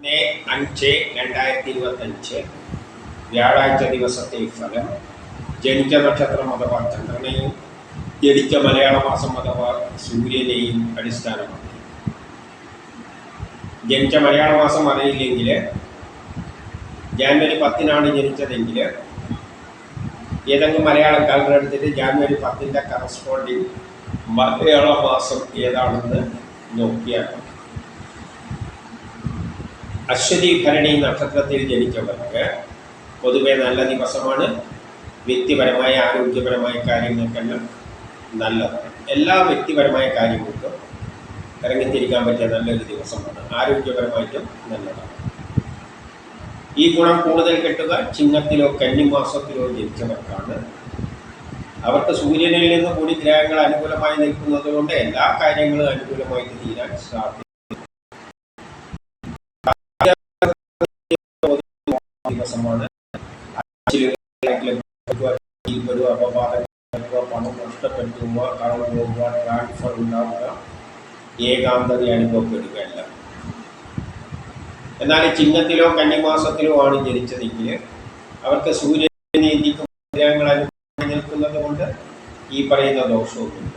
ഒന്ന് അഞ്ച് രണ്ടായിരത്തി ഇരുപത്തഞ്ച് വ്യാഴാഴ്ച ദിവസത്തെ ഫലം ജനിച്ച നക്ഷത്രം അഥവാ ചന്ദ്രനെയും ജനിച്ച മലയാള മാസം അഥവാ സൂര്യനെയും അടിസ്ഥാനമാക്കി ജനിച്ച മലയാള മാസം അറിയില്ലെങ്കിൽ ജാനുവരി പത്തിനാണ് ജനിച്ചതെങ്കിൽ ഏതെങ്കിലും മലയാളം കാലം എടുത്തിട്ട് ജാനുവരി പത്തിന്റെ കറസ്പോണ്ടിങ് മലയാള മാസം ഏതാണെന്ന് നോക്കിയാൽ. അശ്വതി ഭരണി നക്ഷത്രത്തിൽ ജനിച്ചവർക്ക് പൊതുവെ നല്ല ദിവസമാണ്. വ്യക്തിപരമായ ആരോഗ്യപരമായ കാര്യങ്ങൾക്കെല്ലാം നല്ലതാണ്. എല്ലാ വ്യക്തിപരമായ കാര്യങ്ങൾക്കും ഇറങ്ങിത്തിരിക്കാൻ പറ്റിയ നല്ലൊരു ദിവസമാണ്. ആരോഗ്യപരമായിട്ടും നല്ലതാണ്. ഈ ഗുണം കൂടുതൽ കിട്ടുക ചിങ്ങത്തിലോ കന്നിമാസത്തിലോ ജനിച്ചവർക്കാണ്. അവർക്ക് സൂര്യനിൽ നിന്ന് കൂടി ഗ്രഹങ്ങൾ അനുകൂലമായി നിൽക്കുന്നത് കൊണ്ട് എല്ലാ കാര്യങ്ങളും അനുകൂലമായിട്ട് തീരാൻ സാധ്യത ദിവസമാണ് ഒരു അപവാദം പണം നഷ്ടപ്പെടുത്തുക കടം പോകുക ട്രാൻസ്ഫർ ഉണ്ടാവുക ഏകാന്തത അനുഭവപ്പെടുകയല്ല എന്നാൽ ചിഹ്നത്തിലോ കന്നിമാസത്തിലോ ആണ് ജനിച്ചതെങ്കിൽ അവർക്ക് സൂര്യനെ നീതിക്കും ഗ്രഹങ്ങൾ നിൽക്കുന്നത് കൊണ്ട് ഈ പറയുന്ന ദോഷവുമില്ല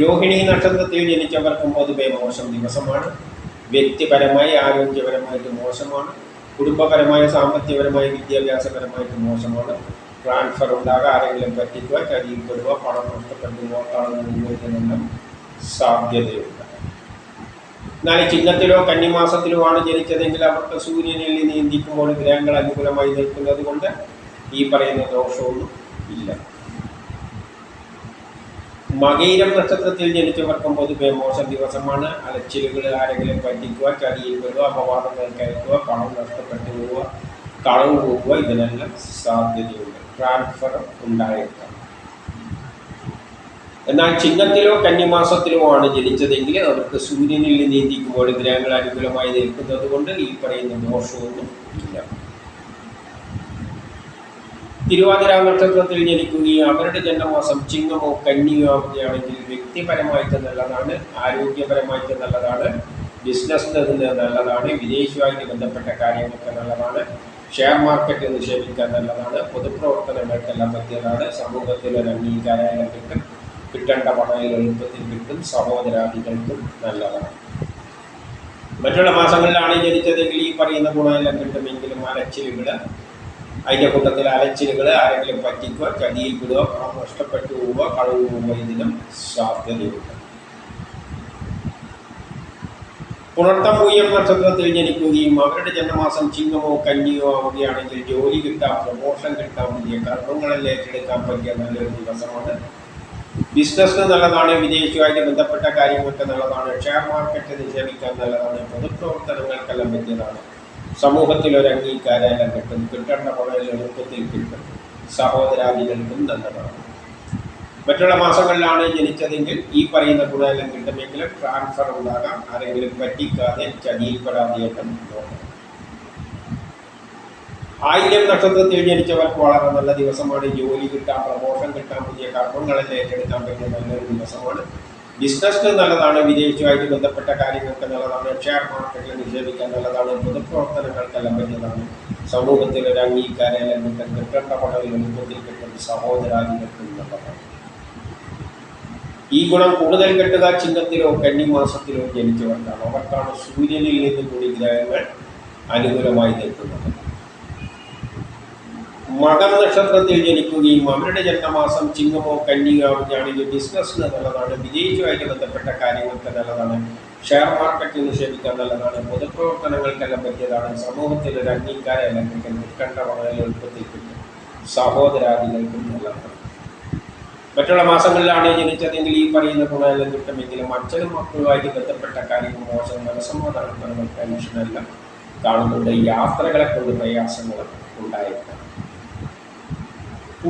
രോഹിണി നക്ഷത്രത്തിൽ ജനിച്ചവർക്കും പൊതുവെ മോശം ദിവസമാണ്. വ്യക്തിപരമായി ആരോഗ്യപരമായിട്ട് മോശമാണ്. കുടുംബപരമായ സാമ്പത്തികപരമായ വിദ്യാഭ്യാസപരമായിട്ട് മോശമാണ്. ട്രാൻസ്ഫർ ഉണ്ടാകുക ആരെങ്കിലും പറ്റിക്കുക ചതിയിൽപ്പെടുക പണം നഷ്ടപ്പെടുക കളഞ്ഞെല്ലാം സാധ്യതയുണ്ട്. എന്നാൽ ചിഹ്നത്തിലോ കന്നിമാസത്തിലോ ആണ് ജനിച്ചതെങ്കിൽ അവർക്ക് സൂര്യനിൽ നീന്തിക്കുമ്പോൾ ഗ്രഹങ്ങൾ അനുകൂലമായി നിൽക്കുന്നത് കൊണ്ട് ഈ പറയുന്ന ദോഷമൊന്നും ഇല്ല. മകയിരം നക്ഷത്രത്തിൽ ജനിച്ചവർക്കും പൊതുവെ മോശം ദിവസമാണ്. അലച്ചിലുകൾ ആരെങ്കിലും പറ്റിക്കുക ചതിയിൽ വരിക അപവാദം കേൾക്കുക പണം നഷ്ടപ്പെട്ടു പോവുക കളവ് പോവുക ഇതിനെല്ലാം സാധ്യതയുണ്ട്. ട്രാൻസ്ഫർ ഉണ്ടായേക്കാം. എന്നാൽ ചിഹ്നത്തിലോ കന്നിമാസത്തിലോ ആണ് ജനിച്ചതെങ്കിൽ അവർക്ക് സൂര്യനിൽ നീന്തിക്കുമ്പോൾ ഗ്രഹങ്ങൾ അനുകൂലമായി നിൽക്കുന്നത് കൊണ്ട് ഈ പറയുന്ന ദോഷമൊന്നും ഇല്ല. തിരുവാതിര ജനിക്കുകയും അവരുടെ ജന്മമാസം ചിങ്ങമോ കന്നിയോ ആവുകയാണെങ്കിൽ വ്യക്തിപരമായിട്ട് നല്ലതാണ് ആരോഗ്യപരമായിട്ട് നല്ലതാണ് ബിസിനസ്സിന് നല്ലതാണ് വിദേശവുമായിട്ട് ബന്ധപ്പെട്ട കാര്യങ്ങൾക്ക് നല്ലതാണ് ഷെയർ മാർക്കറ്റ് നിക്ഷേപിക്കാൻ നല്ലതാണ് പൊതുപ്രവർത്തനങ്ങൾക്കെല്ലാം പറ്റിയതാണ് സമൂഹത്തിൽ ഒരു അംഗീകാരം കിട്ടും കിട്ടേണ്ട പണം എളുപ്പത്തിൽ കിട്ടും സഹോദരാദികൾക്കും നല്ലതാണ്. മറ്റുള്ള മാസങ്ങളിലാണ് ജനിച്ചതെങ്കിൽ ഈ പറയുന്ന ഗുണമെല്ലാം കിട്ടുമെങ്കിലും അലച്ചിലുകൾ അതിന്റെ കൂട്ടത്തിൽ അലച്ചിലുകൾ ആരെങ്കിലും പറ്റിക്കുക ചതിയിൽ വിടുക പണം നഷ്ടപ്പെട്ടു പോവുക കളവ് പോവുക ഇതിനും സാധ്യതയുണ്ട്. പുണർത്തം പൂയം നക്ഷത്രത്തിൽ ജനിക്കുകയും അവരുടെ ജന്മമാസം ചിങ്ങമോ കന്നിയോ ആവുകയാണെങ്കിൽ ജോലി കിട്ടാൻ പ്രമോഷൻ കിട്ടാൻ പുതിയ കർമ്മങ്ങളിൽ ഏറ്റെടുക്കാൻ പറ്റിയ നല്ലൊരു ദിവസമാണ്. ബിസിനസ്സിന് നല്ലതാണ് വിദേശവുമായിട്ട് ബന്ധപ്പെട്ട കാര്യങ്ങൾക്ക് നല്ലതാണ് ഷെയർ മാർക്കറ്റ് നിക്ഷേപിക്കാൻ നല്ലതാണ് പൊതുപ്രവർത്തനങ്ങൾക്കെല്ലാം പറ്റിയതാണ്. സമൂഹത്തിൽ ഒരു അംഗീകാരം കിട്ടും കിട്ടേണ്ട വളരെ എളുപ്പത്തിൽ കിട്ടും. സഹോദരാദികൾക്കും നല്ലതാണ് മറ്റുള്ള മാസങ്ങളിലാണ് ജനിച്ചതെങ്കിൽ ഈ പറയുന്ന ഗുണമെല്ലാം കിട്ടുമെങ്കിലും ട്രാൻസ്ഫർ ഉണ്ടാകാം. ആരെങ്കിലും പറ്റിക്കാതെ ചതിയിൽപ്പെടാതെയൊക്കെ നോക്കണം ആയിരം നക്ഷത്രത്തിൽ ജനിച്ചവർക്ക് വളരെ നല്ല ദിവസമാണ്. ജോലി കിട്ടാം പ്രമോഷൻ കിട്ടാം പുതിയ കർമ്മങ്ങളെ ഏറ്റെടുക്കാൻ പറ്റിയ നല്ലൊരു ദിവസമാണ്. ബിസിനസ്സിന് നല്ലതാണ് വിദേശവുമായിട്ട് ബന്ധപ്പെട്ട കാര്യങ്ങൾക്ക് നല്ലതാണ് ഷെയർ മാർക്കറ്റിൽ നിക്ഷേപിക്കാൻ നല്ലതാണ് പൊതുപ്രവർത്തനങ്ങൾക്കെല്ലാം പറ്റുന്നതാണ്. സമൂഹത്തിൽ ഒരു അംഗീകാരം അല്ലെങ്കിൽ കിട്ടേണ്ട പണം എളുപ്പത്തിൽ കിട്ടും സഹോദരാദികൾക്കും നല്ലതാണ് ഈ ഗുണം കൂടുതൽ കെട്ടുക ചിഹ്നത്തിലോ കന്നിമാസത്തിലോ ജനിച്ചവർക്കാണ്. അവർക്കാണ് സൂര്യനിൽ നിന്ന് കൂടി ഗ്രഹങ്ങൾ അനുകൂലമായി നിൽക്കുന്നത്. മകം നക്ഷത്രത്തിൽ ജനിക്കുകയും അവരുടെ ജന്മമാസം ചിങ്ങമോ കന്നിയോ ആവുകയാണെങ്കിൽ ബിസിനസ്സിന് നല്ലതാണ്. വിജയിച്ചുമായി ബന്ധപ്പെട്ട കാര്യങ്ങൾക്ക് നല്ലതാണ്. ഷെയർ മാർക്കറ്റിൽ നിക്ഷേപിക്കാൻ നല്ലതാണ്. പൊതുപ്രവർത്തനങ്ങൾക്കെല്ലാം പറ്റിയതാണ്. സമൂഹത്തിൽ ഒരു അംഗീകാരം അല്ലെങ്കിൽ കിട്ടേണ്ട വളരെ സഹോദരാദികൾക്കും നല്ലതാണ്. മറ്റുള്ള മാസങ്ങളിലാണ് ജനിച്ചതെങ്കിൽ ഈ പറയുന്ന ഗുണമെല്ലാം കിട്ടുമെങ്കിലും അച്ഛനും മക്കളുമായിട്ട് ബന്ധപ്പെട്ട കാര്യങ്ങൾ മോശം മനസ്സമാധാനം ടെൻഷനെല്ലാം കാണുന്നുണ്ട്. യാത്രകളെ കൊണ്ട് പ്രയാസങ്ങൾ ഉണ്ടായേക്കാം.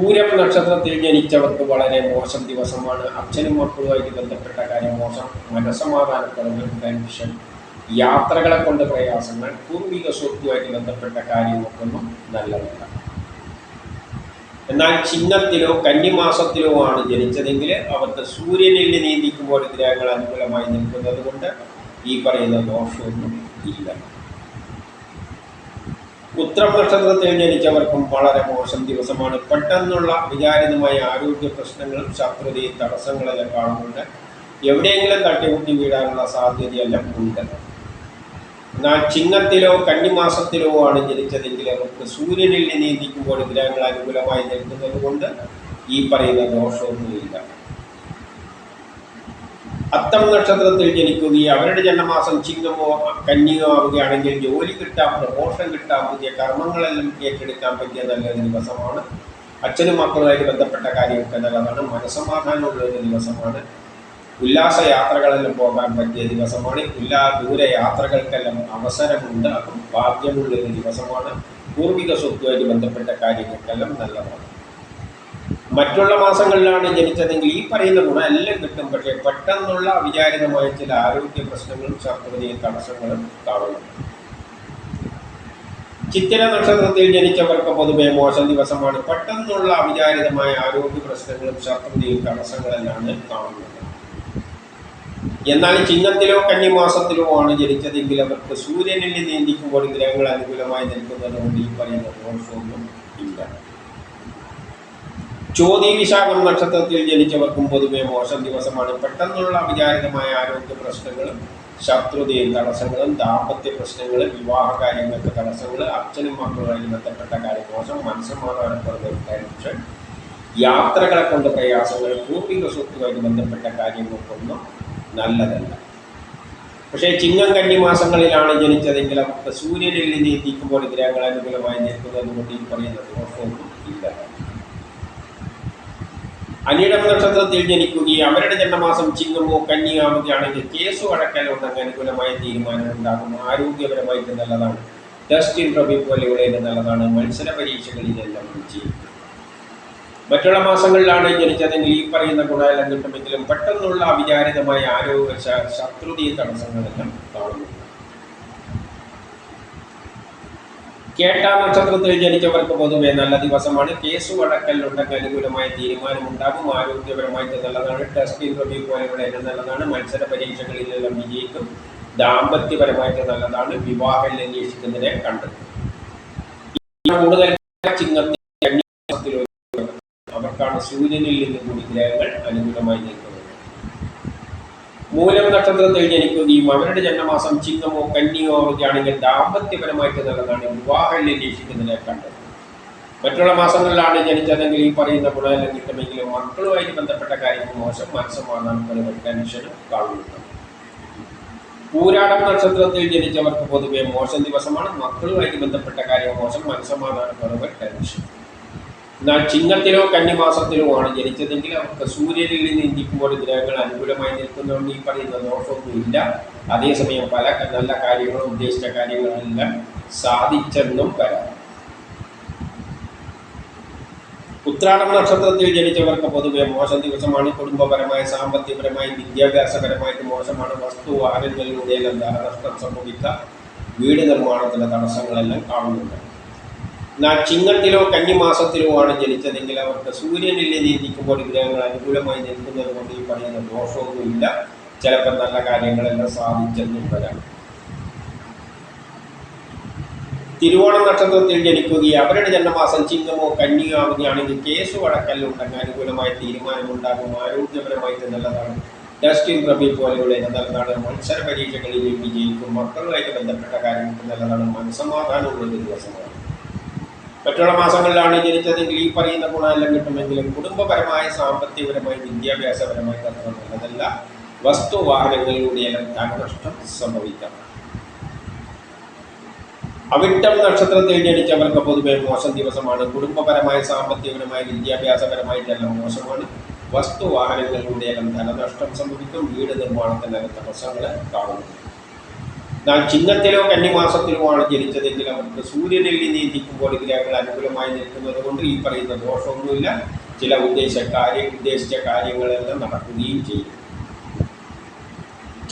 പൂരം നക്ഷത്രത്തിൽ ജനിച്ചവർക്ക് വളരെ മോശം ദിവസമാണ്. അച്ഛനും മക്കളുമായിട്ട് ബന്ധപ്പെട്ട കാര്യം മോശം. മനസ്സമാധാനക്കുറവ് ടെൻഷൻ യാത്രകളെ കൊണ്ട് പ്രയാസങ്ങൾ. പൂർവിക സ്വത്തുമായിട്ട് ബന്ധപ്പെട്ട കാര്യങ്ങൾക്കൊന്നും നല്ലതല്ല. എന്നാൽ ചിഹ്നത്തിലോ കന്നിമാസത്തിലോ ആണ് ജനിച്ചതെങ്കിൽ അവർക്ക് സൂര്യനിൽ നീന്തിക്കുമ്പോൾ ഗ്രഹങ്ങൾ അനുകൂലമായി നിൽക്കുന്നത് കൊണ്ട് ഈ പറയുന്ന ദോഷമൊന്നും ഇല്ല. ഉത്രം നക്ഷത്രത്തിൽ ജനിച്ചവർക്കും വളരെ മോശം ദിവസമാണ്. പെട്ടെന്നുള്ള വിചാരിതമായ ആരോഗ്യ പ്രശ്നങ്ങളും ശത്രുതയും തടസ്സങ്ങളെല്ലാം കാണുന്നുണ്ട്. എവിടെയെങ്കിലും തട്ടിമുട്ടി വീഴാനുള്ള സാധ്യതയെല്ലാം ഉണ്ട്. എന്നാൽ ചിങ്ങത്തിലോ കന്നിമാസത്തിലോ ആണ് ജനിച്ചതെങ്കിൽ അവർക്ക് സൂര്യനിൽ നീന്തിക്കുമ്പോൾ ഗ്രഹങ്ങൾ അനുകൂലമായി നിൽക്കുന്നത് കൊണ്ട് ഈ പറയുന്ന ദോഷമൊന്നുമില്ല. അത്തം നക്ഷത്രത്തിൽ ജനിക്കുകയും അവരുടെ ജന്മമാസം ചിങ്ങമോ കന്യകോ ആവുകയാണെങ്കിൽ ജോലി കിട്ടാം പ്രമോഷൻ കിട്ടാം പുതിയ കർമ്മങ്ങളെല്ലാം ഏറ്റെടുക്കാൻ പറ്റിയ നല്ലൊരു ദിവസമാണ്. അച്ഛനും മക്കളുമായിട്ട് ബന്ധപ്പെട്ട കാര്യമൊക്കെ നല്ലതാണ്. മനസ്സമാധാനമുള്ള ഒരു ദിവസമാണ്. ഉല്ലാസ യാത്രകളെല്ലാം പോകാൻ പറ്റിയ ദിവസമാണ്. ഉല്ലാ ദൂര യാത്രകൾക്കെല്ലാം അവസരമുണ്ട്. ഭാഗ്യമുള്ള ഒരു ദിവസമാണ്. പൂർവിക സ്വത്തുമായിട്ട് ബന്ധപ്പെട്ട കാര്യങ്ങൾക്കെല്ലാം നല്ലതാണ്. മറ്റുള്ള മാസങ്ങളിലാണ് ജനിച്ചതെങ്കിൽ ഈ പറയുന്ന ഗുണം എല്ലാം കിട്ടും. പക്ഷേ പെട്ടെന്നുള്ള അവിചാരിതമായ ചില ആരോഗ്യ പ്രശ്നങ്ങളും ശത്രുതയും തടസ്സങ്ങളും കാണുന്നു. ചിത്തിര നക്ഷത്രത്തിൽ ജനിച്ചവർക്ക് പൊതുവെ മോശം ദിവസമാണ്. പെട്ടെന്നുള്ള അവിചാരിതമായ ആരോഗ്യ പ്രശ്നങ്ങളും ശത്രുതയും തടസ്സങ്ങളെല്ലാം കാണുന്നത്. എന്നാൽ ചിങ്ങത്തിലോ കന്നിമാസത്തിലോ ആണ് ജനിച്ചതെങ്കിൽ അവർക്ക് സൂര്യനിൽ നീന്തിക്കുമ്പോൾ ഗ്രഹങ്ങൾ അനുകൂലമായി നിൽക്കുന്നതുകൊണ്ട് ഈ പറയുന്ന ദോഷമൊന്നും ഇല്ല. ചോതി വിശാഖം നക്ഷത്രത്തിൽ ജനിച്ചവർക്കും പൊതുവെ മോശം ദിവസമാണ്. പെട്ടെന്നുള്ള അവിചാരിതമായ ആരോഗ്യ പ്രശ്നങ്ങളും ശത്രുതയും തടസ്സങ്ങളും ദാമ്പത്യ പ്രശ്നങ്ങൾ വിവാഹ കാര്യങ്ങൾക്ക് തടസ്സങ്ങൾ അച്ഛനും മക്കളുമായി ബന്ധപ്പെട്ട കാര്യം മോശം മനസ്സമാധാനപ്പെടുന്ന യാത്രകളെ കൊണ്ട് പ്രയാസങ്ങൾ പൂർവിക സ്വത്തുമായി ബന്ധപ്പെട്ട കാര്യങ്ങൾക്കൊന്നും നല്ലതല്ല. പക്ഷേ ചിങ്ങം കന്നി മാസങ്ങളിലാണ് ജനിച്ചതെങ്കിൽ അവർക്ക് സൂര്യനിൽ നീക്കുമ്പോൾ ഗ്രഹങ്ങൾ അനുകൂലമായി നിൽക്കുന്നത് കൊണ്ട് ഈ പറയുന്ന ദോഷമൊന്നും ഇല്ല. അനിടം നക്ഷത്രത്തിൽ ജനിക്കുകയും അവരുടെ ജന്മമാസം ചിങ്ങമോ കന്നിയാവുകയാണെങ്കിൽ കേസ് വഴക്കലുണ്ടെങ്കിൽ അനുകൂലമായ തീരുമാനം ഉണ്ടാകും ആരോഗ്യപരമായിട്ട് നല്ലതാണ്. ടെസ്റ്റ് ഇന്റർവ്യൂ പോലെയുള്ള നല്ലതാണ്. മത്സര പരീക്ഷകളിലെല്ലാം വിജയിക്കും മറ്റുള്ള മാസങ്ങളിലാണ് ജനിച്ചതെങ്കിൽ ഈ പറയുന്ന ഗുണമെല്ലാം കിട്ടുമെങ്കിലും പെട്ടെന്നുള്ള അവിചാരിതമായ ആരോഗ്യ ശത്രുതീ തടസ്സങ്ങളെല്ലാം കാണുന്നു. കേട്ടാ നക്ഷത്രത്തിൽ ജനിച്ചവർക്ക് പൊതുവെ നല്ല ദിവസമാണ്. കേസ് വഴക്കലിലുണ്ടെങ്കിൽ അനുകൂലമായ തീരുമാനമുണ്ടാകും. ആരോഗ്യപരമായിട്ട് നല്ലതാണ്. ടെസ്റ്റ് ഇന്റർവ്യൂ പോലെയുള്ള നല്ലതാണ്. മത്സര പരീക്ഷകളിലെല്ലാം വിജയിക്കും. ദാമ്പത്യപരമായിട്ട് നല്ലതാണ്. വിവാഹം അന്വേഷിക്കുന്നതിനെ കണ്ടെത്തും കൂടുതൽ ചിങ്ങത്തിൽ അവർക്കാണ് സൂര്യനിൽ നിന്ന് കൂടി ഗ്രഹങ്ങൾ അനുകൂലമായി മൂലം നക്ഷത്രത്തിൽ തെളിഞ്ഞിരിക്കുകയും അവരുടെ ജന്മമാസം ചിങ്ങമോ കന്നിയോ ആവുകയാണെങ്കിൽ ദാമ്പത്യപരമായിട്ട് നല്ലതാണ് വിവാഹം നിരീക്ഷിക്കുന്നതിനെ കണ്ടത്. മറ്റുള്ള മാസങ്ങളിലാണ് ജനിച്ചതെങ്കിൽ ഈ പറയുന്ന ഗുണമെല്ലാം കിട്ടുമെങ്കിലും മക്കളുമായിട്ട് ബന്ധപ്പെട്ട കാര്യങ്ങൾ മോശം മനസ്സമാധാനം ടെൻഷനും കാണുന്നത് പൂരാടം നക്ഷത്രത്തിൽ ജനിച്ചവർക്ക് പൊതുവെ മോശം ദിവസമാണ്. മക്കളുമായിട്ട് ബന്ധപ്പെട്ട കാര്യം മോശം മനസ്സമാധാനക്കുറവ് ടെൻഷൻ. എന്നാൽ ചിങ്ങത്തിലോ കന്നിമാസത്തിലോ ആണ് ജനിച്ചതെങ്കിൽ അവർക്ക് സൂര്യനിൽ നിന്ന് ഇന്ത്യക്കുമ്പോൾ ഗ്രഹങ്ങൾ അനുകൂലമായി നിൽക്കുന്നതുകൊണ്ട് ഈ പറയുന്ന ദോഷമൊന്നുമില്ല അതേസമയം പല നല്ല കാര്യങ്ങളും ഉദ്ദേശിച്ച കാര്യങ്ങളെല്ലാം സാധിച്ചെന്നും വരാം. ഉത്രാടം നക്ഷത്രത്തിൽ ജനിച്ചവർക്ക് പൊതുവെ മോശം ദിവസമാണ്. കുടുംബപരമായി സാമ്പത്തികപരമായി വിദ്യാഭ്യാസപരമായിട്ട് മോശമാണ്. വസ്തു വാഹനങ്ങളിലൂടെയെല്ലാം ധനനഷ്ടം സംഭവിക്കാം വീട് നിർമ്മാണത്തിന്റെ തടസ്സങ്ങളെല്ലാം കാണുന്നുണ്ട്. ചിങ്ങത്തിലോ കന്നിമാസത്തിലോ ആണ് ജനിച്ചതെങ്കിൽ അവർക്ക് സൂര്യനിൽ നീതിക്കുമ്പോൾ ഗ്രഹങ്ങൾ അനുകൂലമായി നിൽക്കുന്നത് കൊണ്ട് ഈ പറയുന്ന ദോഷമൊന്നുമില്ല. ചിലപ്പോൾ നല്ല കാര്യങ്ങളെല്ലാം സാധിച്ചെന്നും വരാം തിരുവോണം നക്ഷത്രത്തിൽ ജനിക്കുകയും അവരുടെ ജന്മമാസം ചിങ്ങമോ കന്നിയോ ആവുകയാണെങ്കിൽ കേസ് വഴക്കല്ലുണ്ടെങ്കിൽ അനുകൂലമായ തീരുമാനമുണ്ടാകും. ആരോഗ്യപരമായിട്ട് നല്ലതാണ്. ഡസ്റ്റിൻ പ്രഭി പോലെയുള്ള നല്ലതാണ് മത്സര പരീക്ഷകളിൽ വിജയിക്കും. മക്കളുമായിട്ട് ബന്ധപ്പെട്ട കാര്യങ്ങൾക്ക് നല്ലതാണ്. മനസ്സമാധാനമുള്ള ഒരു ദിവസമാണ്. മറ്റുള്ള മാസങ്ങളിലാണ് ജനിച്ചതെങ്കിൽ ഈ പറയുന്ന ഗുണമെല്ലാം കിട്ടുമെങ്കിലും കുടുംബപരമായ സാമ്പത്തികപരമായി വിദ്യാഭ്യാസപരമായി തന്ത്രം നല്ലതല്ല വസ്തുവാഹനങ്ങളിലൂടെയെല്ലാം ധനനഷ്ടം സംഭവിക്കാം. അവിട്ടം നക്ഷത്രത്തിൽ ജനിച്ചവർക്ക് പൊതുവെ മോശം ദിവസമാണ്. കുടുംബപരമായ സാമ്പത്തികപരമായ വിദ്യാഭ്യാസപരമായിട്ടെല്ലാം മോശമാണ്. വസ്തുവാഹനങ്ങളിലൂടെയെല്ലാം ധനനഷ്ടം സംഭവിക്കും. വീട് നിർമ്മാണത്തിനകത്ത് തടസ്സങ്ങൾ കാണുന്നു എന്നാൽ ചിഹ്നത്തിലോ കന്നിമാസത്തിലോ ആണ് ജനിച്ചതെങ്കിൽ അവർക്ക് സൂര്യനിൽ നീന്തിക്കുമ്പോൾ ഗ്രഹങ്ങൾ അനുകൂലമായി നിൽക്കുന്നത് കൊണ്ട് ഈ പറയുന്ന ദോഷമൊന്നുമില്ല. ചില ഉദ്ദേശ കാര്യ ഉദ്ദേശിച്ച കാര്യങ്ങളെല്ലാം നടക്കുകയും ചെയ്യും.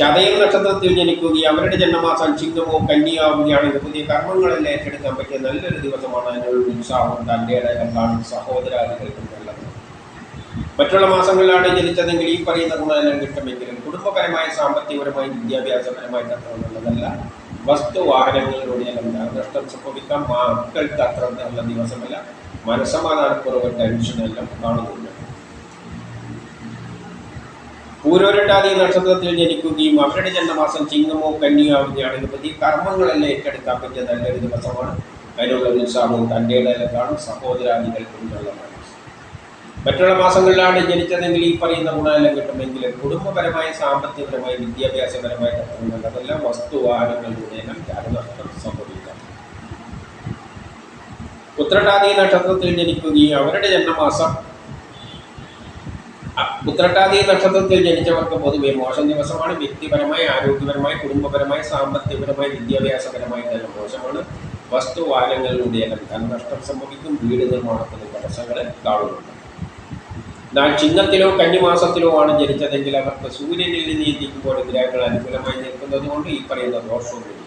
ചതയം നക്ഷത്രത്തിൽ ജനിക്കുകയും അവരുടെ ജന്മമാസം ചിഹ്നമോ കന്നിയാവുകയാണെങ്കിൽ പുതിയ കർമ്മങ്ങളെല്ലാം ഏറ്റെടുക്കാൻ പറ്റിയ നല്ലൊരു ദിവസമാണ് അതിനുള്ള ഉത്സാഹം തന്റെ ഇടയിലും കാണും സഹോദരാദികൾക്കും നല്ലത്. മറ്റുള്ള മാസങ്ങളിലാണ് ജനിച്ചതെങ്കിൽ ഈ പറയുന്ന ഗുണമെല്ലാം കിട്ടുമെങ്കിലും കുടുംബപരമായ സാമ്പത്തികപരമായി വിദ്യാഭ്യാസപരമായി അത്ര നല്ലതല്ല വസ്തു വാഹനങ്ങളിലൂടെയെല്ലാം നഷ്ടം സംഭവിക്കാം. മക്കൾക്ക് അത്ര നല്ല ദിവസമല്ല. മനസ്സമാധാനക്കുറവ് ടെൻഷനെല്ലാം കാണുന്നുണ്ട്. പൂരോരട്ടാതി നക്ഷത്രത്തിൽ ജനിക്കുകയും അവരുടെ ജന്മമാസം ചിങ്ങമോ കന്നിയോ ആവുകയാണെങ്കിൽ കർമ്മങ്ങളെല്ലാം ഏറ്റെടുക്കാൻ പറ്റിയ നല്ലൊരു ദിവസമാണ്. അതിനുള്ള ഉത്സാഹവും തന്റെ കാണും. സഹോദരാദികൾക്കും നല്ലതാണ് മറ്റുള്ള മാസങ്ങളിലാണ് ജനിച്ചതെങ്കിൽ ഈ പറയുന്ന ഗുണമെല്ലാം കിട്ടുമെങ്കിൽ കുടുംബപരമായി സാമ്പത്തികപരമായി വിദ്യാഭ്യാസപരമായി അത്ര നല്ലതല്ല വസ്തുവാഹനങ്ങളിലൂടെയെല്ലാം ജാതനഷ്ടം സംഭവിക്കാം. ഉത്രട്ടാതി നക്ഷത്രത്തിൽ ജനിക്കുകയും അവരുടെ ജന്മമാസം ഉത്രട്ടാതി നക്ഷത്രത്തിൽ ജനിച്ചവർക്ക് പൊതുവെ മോശം ദിവസമാണ്. വ്യക്തിപരമായി ആരോഗ്യപരമായി കുടുംബപരമായി സാമ്പത്തികപരമായി വിദ്യാഭ്യാസപരമായി തന്നെ മോശമാണ്. വസ്തുവാഹനങ്ങളിലൂടെയെല്ലാം ധനനഷ്ടം സംഭവിക്കും. വീട് നിർമ്മാണത്തിന് തടസ്സങ്ങൾ കാണുന്നുണ്ട്. എന്നാൽ ചിഹ്നത്തിലോ കന്നിമാസത്തിലോ ആണ് ജനിച്ചതെങ്കിൽ അവർക്ക് സൂര്യനിൽ നിന്ന് എത്തിക്കുമ്പോൾ ഗ്രഹങ്ങൾ അനുകൂലമായി നിൽക്കുന്നത് കൊണ്ട് ഈ പറയുന്ന ദോഷവുമില്ല.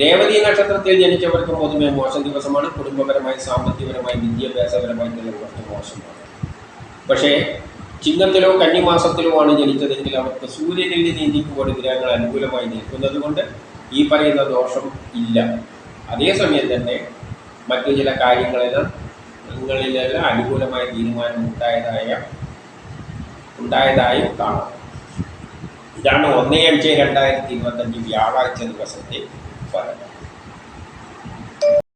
രേവതി നക്ഷത്രത്തിൽ ജനിച്ചവർക്ക് പൊതുവെ മോശം ദിവസമാണ്. കുടുംബപരമായി സാമ്പത്തികപരമായി വിദ്യാഭ്യാസപരമായി തന്നെ കുറച്ച് മോശമാണ്. പക്ഷേ ചിഹ്നത്തിലോ കന്നിമാസത്തിലോ ആണ് ജനിച്ചതെങ്കിൽ അവർക്ക് സൂര്യനിൽ നിന്ന് നീതിക്കുമ്പോൾ ഗ്രഹങ്ങൾ അനുകൂലമായി നിൽക്കുന്നത് കൊണ്ട് ഈ പറയുന്ന ദോഷം ഇല്ല. അതേസമയം തന്നെ മറ്റു ചില കാര്യങ്ങളെല്ലാം നിങ്ങളിലെല്ലാം അനുകൂലമായ തീരുമാനം ഉണ്ടായതായ ഉണ്ടായതായും കാണാം. ഇതാണ് ഒന്നേ അഞ്ച് രണ്ടായിരത്തി ഇരുപത്തഞ്ച് വ്യാഴാഴ്ച ദിവസത്തെ ഫലം.